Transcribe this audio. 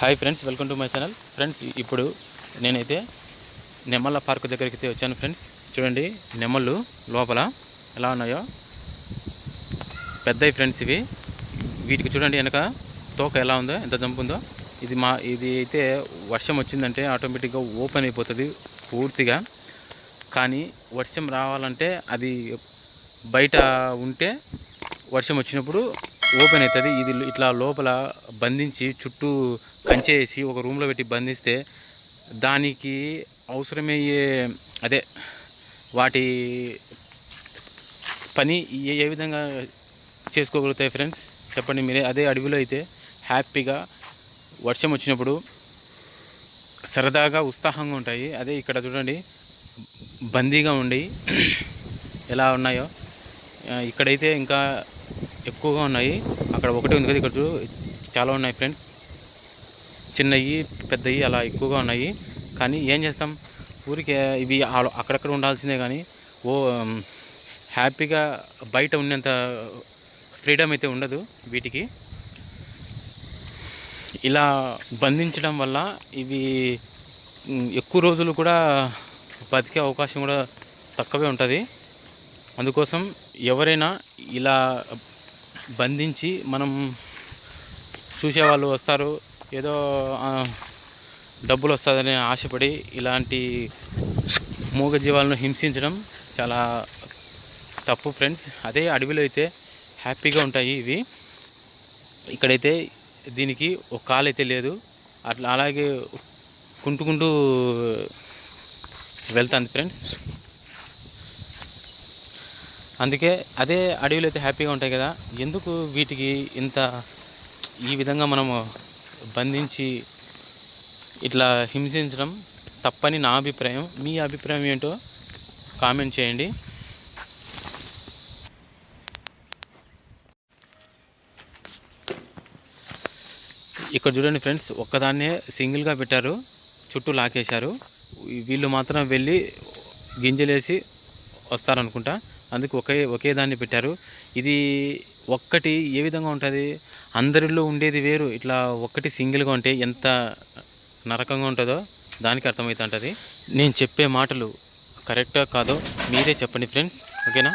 Hi friends welcome to my channel friends ఇప్పుడు నేనైతే నెమ్మల park దగ్గరికి అయితే వచ్చాను ఫ్రెండ్స్ చూడండి నెమ్మళ్ళు లోపల ఎలా ఉన్నాయో. పెద్దవి ఫ్రెండ్స్ ఇవి. వీటికి చూడండి వెనక తోక ఎలా ఉందో ఎంత జంపు ఉందో. ఇది మా ఇది అయితే వర్షం వచ్చిందంటే ఆటోమేటిక్గా ఓపెన్ అయిపోతుంది పూర్తిగా. కానీ వర్షం రావాలంటే అది బయట ఉంటే వర్షం వచ్చినప్పుడు ఓపెన్ అవుతుంది. ఇది ఇట్లా లోపల బంధించి చుట్టూ కంచేసి ఒక రూమ్లో పెట్టి బంధిస్తే దానికి అవసరమయ్యే అదే వాటి పని ఏ విధంగా చేసుకోగలుగుతాయి ఫ్రెండ్స్ చెప్పండి మీరే. అదే అడవిలో అయితే హ్యాపీగా వర్షం వచ్చినప్పుడు సరదాగా ఉత్సాహంగా ఉంటాయి. అదే ఇక్కడ చూడండి బందీగా ఉండి ఎలా ఉన్నాయో. ఇక్కడైతే ఇంకా ఎక్కువగా ఉన్నాయి. అక్కడ ఒకటి ఉంది కదా ఇక్కడ చూ చాలా ఉన్నాయి ఫ్రెండ్స్. చిన్నవి పెద్దవి అలా ఎక్కువగా ఉన్నాయి. కానీ ఏం చేస్తాం? ఊరికే ఇవి అక్కడక్కడ ఉండాల్సిందే కానీ ఓ హ్యాపీగా బయట ఉన్నంత ఫ్రీడమ్ అయితే ఉండదు వీటికి. ఇలా బంధించడం వల్ల ఇవి ఎక్కువ రోజులు కూడా బతికే అవకాశం కూడా తక్కువే ఉంటుంది. అందుకోసం ఎవరైనా ఇలా బంధించి మనం చూసేవాళ్ళు వస్తారు. ఏదో డబ్బులు వస్తుందని ఆశపడి ఇలాంటి మూగ జీవాలను హింసించడం చాలా తప్పు ఫ్రెండ్స్. అదే అడవిలో అయితే హ్యాపీగా ఉంటాయి ఇవి. ఇక్కడైతే దీనికి ఒక కాలు అయితే లేదు. అట్లా అలాగే కుంటుకుంటూ వెళ్తాను ఫ్రెండ్స్. అందుకే అదే అడవిలో అయితే హ్యాపీగా ఉంటాయి కదా. ఎందుకు వీటికి ఇంత ఈ విధంగా మనము బంధించి ఇట్లా హింసించడం తప్పని నా అభిప్రాయం. మీ అభిప్రాయం ఏంటో కామెంట్ చేయండి. ఇక్కడ చూడండి ఫ్రెండ్స్ ఒక్కదాన్నే సింగిల్గా పెట్టారు. చుట్టూ లాకేశారు. వీళ్ళు మాత్రం వెళ్ళి గింజలేసి వస్తారనుకుంటా. అందుకు ఒకే ఒకే దాన్ని పెట్టారు. ఇది ఒక్కటి ఏ విధంగా ఉంటుంది? అందరిలో ఉండేది వేరు. ఇట్లా ఒక్కటి సింగిల్గా ఉంటే ఎంత నరకంగా ఉంటుందో దానికి అర్థమవుతుంటుంది నేను చెప్పే మాటలు కరెక్టా కాదో మీరే చెప్పండి ఫ్రెండ్స్. ఓకేనా?